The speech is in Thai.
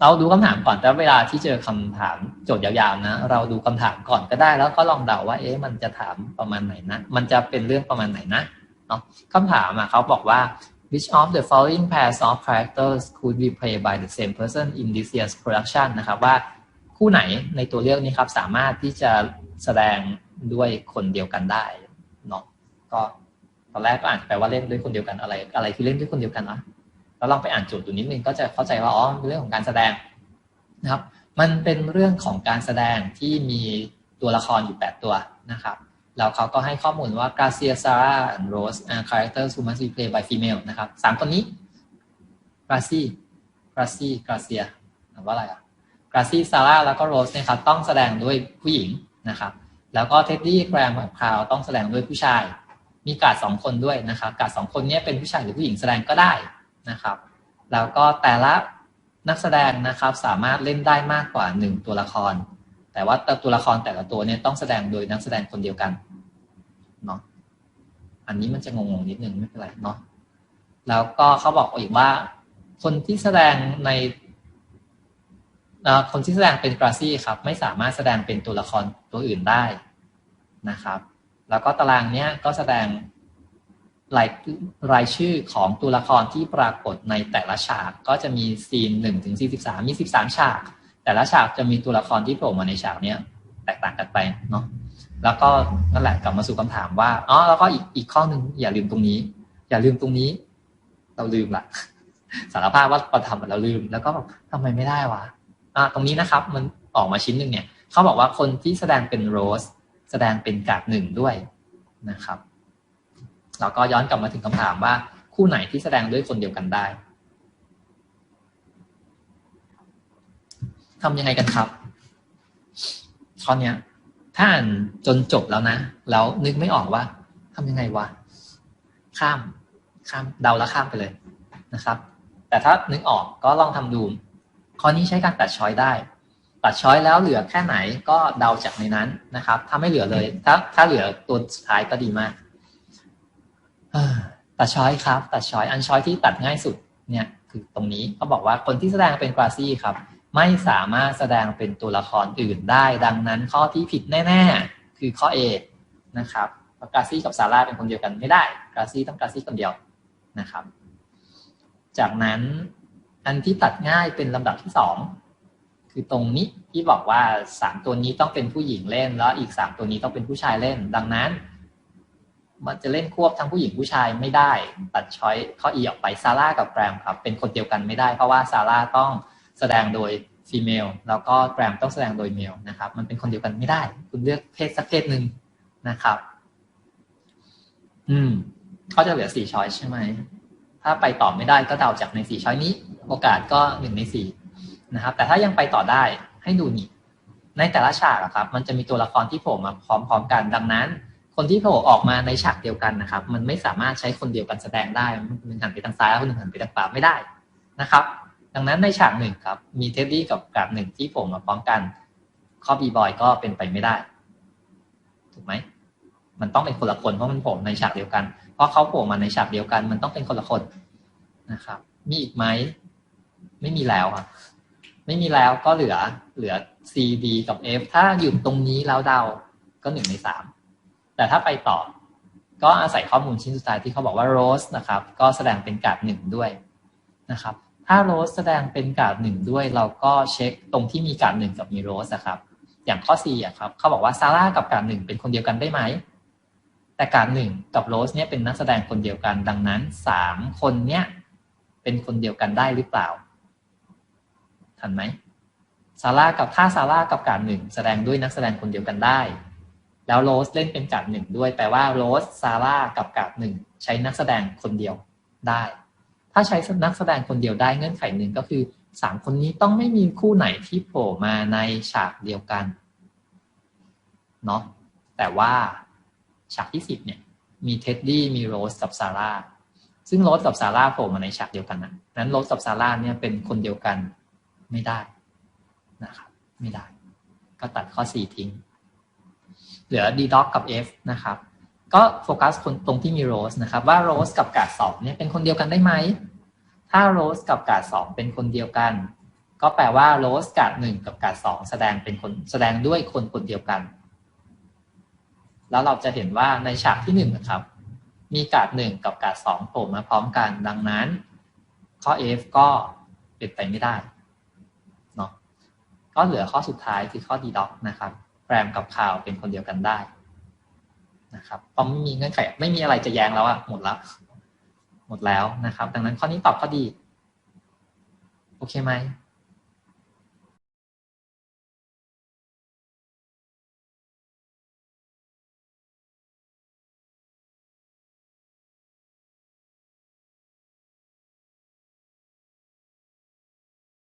เราดูคำถามก่อนแต่เวลาที่เจอคำถามโจทย์ยาวๆนะ เราดูคำถามก่อนก็ได้ แล้วก็ลองเดาว่า เอ๊ะมันจะถามประมาณไหนนะ มันจะเป็นเรื่องประมาณไหนนะเนาะคำถามอะเขาบอกว่า which of the following pairs of characters could be played by the same person in this year's production นะครับว่าคู่ไหนในตัวเลือกนี้ครับ สามารถที่จะแสดงด้วยคนเดียวกันได้เนาะก็ตอนแรกก็อ่านแปลว่าเล่นด้วยคนเดียวกันอะไร อะไรคือเล่นด้วยคนเดียวกันอนะ แล้วลองไปอ่านโจทย์ดูนิดนึงก็จะเข้าใจว่าอ๋อเป็นเรื่องของการแสดงนะครับ มันเป็นเรื่องของการแสดงที่มีตัวละครอยู่แปดตัวนะครับแล้วเขาก็ให้ข้อมูลว่า Garcia Sarah and Rose are characters who must be played by female นะครับสามคนนี้ Gracie Gracie Garcia ถามว่าอะไรอะ Gracie Sarah แล้วก็ Rose เนี่ยครับต้องแสดงด้วยผู้หญิงนะครับ แล้วก็เท็ดดี้แกรมกับคาวต้องแสดงด้วยผู้ชาย มีการสองคนด้วยนะครับการสองคนนี้เป็นผู้ชายหรือผู้หญิงแสดงก็ได้ นะครับ แล้วก็แต่ละนักแสดงนะครับสามารถเล่นได้มากกว่าหนึ่งตัวละคร แต่ว่าตัวละครแต่ละตัวเนี่ยต้องแสดงโดยนักแสดงคนเดียวกันเนาะอันนี้มันจะงงๆนิดนึงไม่เป็นไรเนาะแล้วก็เขาบอกอีกว่า คนที่แสดงในคนที่แสดงเป็นกราซี่ครับ ไม่สามารถแสดงเป็นตัวละครตัวอื่นได้นะครับ แล้วก็ตารางเนี้ยก็แสดง รายรายชื่อของตัวละครที่ปรากฏในแต่ละฉากก็จะมีซีนหนึ่งถึงสี่สิบสามมีสิบสามฉาก แต่ละฉากจะมีตัวละครที่โผล่มาในฉากเนี้ยแตกต่างกันไปเนาะแล้วก็นั่นแหละกลับมาสู่คำถามว่าอ๋อแล้วก็อีกอีกข้อหนึ่งอย่าลืมตรงนี้ อย่าลืมตรงนี้ เราลืมละสารภาพว่าเราทำเราลืม แล้วก็ทำไมไม่ได้วะอ่าตรงนี้นะครับ มันออกมาชิ้นหนึ่งเนี่ยเขาบอกว่าคนที่แสดงเป็นโรส แสดงเป็นกาดหนึ่งด้วยนะครับ เราก็ย้อนกลับมาถึงคำถามว่าคู่ไหนที่แสดงด้วยคนเดียวกันได้ทำยังไงกันครับข้อนี้ถ้าอ่านจนจบแล้วนะ แล้วนึกไม่ออกว่าทำยังไงวะข้ามข้ามเดาแล้วข้ามไปเลยนะครับ แต่ถ้านึกออกก็ลองทำดูข้อนี้ใช้การตัดช้อยได้ ตัดช้อยแล้วเหลือแค่ไหนก็เดาจากในนั้นนะครับ ถ้าไม่เหลือเลย ถ้าถ้าเหลือตัวสุดท้ายก็ดีมาก ตัดช้อยครับ ตัดช้อยอันช้อยที่ตัดง่ายสุดเนี่ยคือตรงนี้เขาบอกว่าคนที่แสดงเป็นกราซี่ครับ ไม่สามารถแสดงเป็นตัวละครอื่นได้ ดังนั้นข้อที่ผิดแน่ๆ คือข้อ A นะครับกราซี่กับซาร่าเป็นคนเดียวกันไม่ได้กราซี่ต้องกราซี่คนเดียวนะครับ จากนั้นอันที่ตัดง่ายเป็นลำดับที่สองคือตรงนี้ที่บอกว่าสามตัวนี้ต้องเป็นผู้หญิงเล่น แล้วอีกสามตัวนี้ต้องเป็นผู้ชายเล่น ดังนั้น มันจะเล่นควบทั้งผู้หญิงผู้ชายไม่ได้ ตัดช้อยข้ออีออกไปซาร่ากับแกรมครับเป็นคนเดียวกันไม่ได้ เพราะว่าซาร่าต้องแสดงโดยฟีเมลแล้วก็แกรมต้องแสดงโดยเมลนะครับ มันเป็นคนเดียวกันไม่ได้ คุณเลือกเพศสักเพศหนึ่งนะครับ อืมก็จะเหลือสี่ช้อยใช่ไหมถ้าไปต่อไม่ได้ก็เดาจากในสี่ช้อยนี้ โอกาสก็หนึ่งในสี่นะครับ แต่ถ้ายังไปต่อได้ให้ดูนี่ในแต่ละฉากครับ มันจะมีตัวละครที่โผล่มาพร้อมๆกันดังนั้น คนที่โผล่ออกมาในฉากเดียวกันนะครับ มันไม่สามารถใช้คนเดียวกันแสดงได้คนหนึ่งหันไปทางซ้ายคนหนึ่งหันไปทางขวาไม่ได้นะครับ ดังนั้นในฉากหนึ่งครับ มีเท็ดดี้กับกราบหนึ่งที่โผล่มาพร้อมกันข้อบีบอยก็เป็นไปไม่ได้ ถูกไหมมันต้องเป็นคนละคนเพราะมันโผล่ในฉากเดียวกัน เพราะเขาโผล่มาในฉากเดียวกัน มันต้องเป็นคนละคนนะครับ มีอีกไหมไม่มีแล้วครับไม่มีแล้วก็เหลือเหลือ C D กับ F ถ้าอยู่ตรงนี้แล้วเดาก็หนึ่งในสาม แต่ถ้าไปต่อ ก็อาศัยข้อมูลชิ้นสุดท้ายที่เขาบอกว่าโรสนะครับ ก็แสดงเป็นกาดหนึ่งด้วยนะครับ ถ้าโรสแสดงเป็นกาดหนึ่งด้วย เราก็เช็คตรงที่มีกาดหนึ่งกับมีโรสครับ อย่างข้อ4อะครับเขาบอกว่าซาร่ากับกาดหนึ่งเป็นคนเดียวกันได้ไหมแต่กาดหนึ่งกับโรสเนี่ยเป็นนักแสดงคนเดียวกัน ดังนั้นสามคนเนี้ยเป็นคนเดียวกันได้หรือเปล่า ทันไหมซาร่ากับถ้าซาร่ากับกาดหนึ่งแสดงด้วยนักแสดงคนเดียวกันได้ แล้วโรสเล่นเป็นกาดหนึ่งด้วย แปลว่าโรสซาร่ากับกาดหนึ่งใช้นักแสดงคนเดียวได้ ถ้าใช้นักแสดงคนเดียวได้เงื่อนไขหนึ่งก็คือสามคนนี้ต้องไม่มีคู่ไหนที่โผล่มาในฉากเดียวกันเนาะแต่ว่าฉากที่สิบเนี่ย มีเท็ดดี้มีโรสกับซาร่าซึ่งโรสกับซาร่าโผล่มาในฉากเดียวกันนะนั้นโรสกับซาร่าเนี่ยเป็นคนเดียวกันไม่ได้นะครับไม่ได้ ก็ตัดข้อสี่ทิ้ง เหลือ d d o c กับ f นะครับ ก็โฟกัสตรงที่มีโรสนะครับ ว่าโรสกับกาดสองเนี่ยเป็นคนเดียวกันได้ไหม ถ้าโรสกับกาดสองเป็นคนเดียวกัน ก็แปลว่าโรสกาดหนึ่งกับกาดสองแสดงเป็นคนแสดงด้วยคนคนเดียวกัน แล้วเราจะเห็นว่าในฉากที่หนึ่งนะครับ มีกาดหนึ่งกับกาดสองโผล่มาพร้อมกันดังนั้น ข้อ F ก็เป็นไปไม่ได้เนาะก็เหลือข้อสุดท้ายคือข้อ D doc นะครับ แรมกับข่าวเป็นคนเดียวกันได้นะครับเพราะไม่มีเงื่อนไขไม่มีอะไรจะแย้งแล้วอะหมดแล้วหมดแล้วนะครับ ดังนั้นข้อนี้ตอบข้อดี โอเคไหม